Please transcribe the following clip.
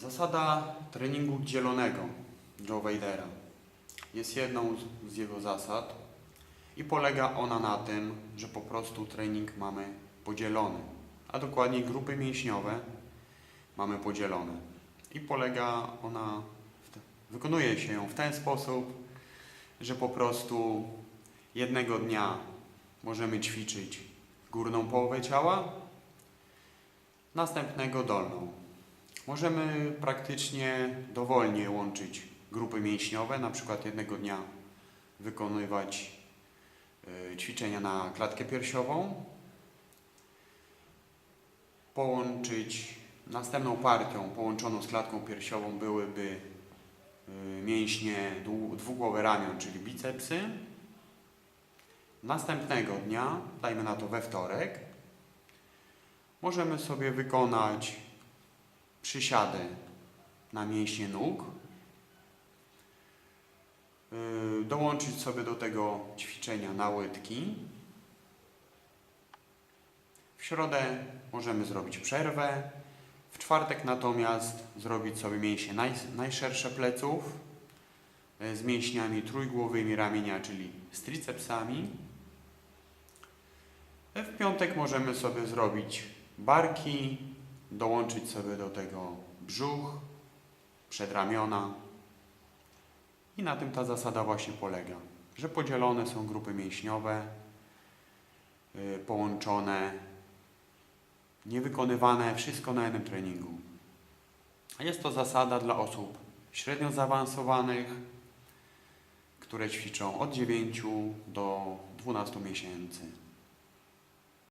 Zasada treningu dzielonego Joe Vadera jest jedną z- jego zasad i polega ona na tym, że po prostu trening mamy podzielony, a dokładniej grupy mięśniowe mamy podzielone. I polega ona, wykonuje się ją w ten sposób, że po prostu jednego dnia możemy ćwiczyć górną połowę ciała, następnego dolną. Możemy praktycznie dowolnie łączyć grupy mięśniowe, na przykład jednego dnia wykonywać y, ćwiczenia na klatkę piersiową, połączyć następną partią połączoną z klatką piersiową byłyby y, mięśnie dwugłowe ramion, czyli bicepsy. Następnego dnia, dajmy na to we wtorek, możemy sobie wykonać przysiady na mięśnie nóg. Yy, Dołączyć sobie do tego ćwiczenia na łydki. W środę możemy zrobić przerwę. W czwartek natomiast zrobić sobie mięśnie naj, najszersze pleców yy, z mięśniami trójgłowymi ramienia, czyli z tricepsami. W piątek możemy sobie zrobić barki, dołączyć sobie do tego brzuch, przedramiona. I na tym ta zasada właśnie polega, że podzielone są grupy mięśniowe, yy, połączone, niewykonywane, wszystko na jednym treningu. Jest to zasada dla osób średnio zaawansowanych, które ćwiczą od 9 do 12 miesięcy.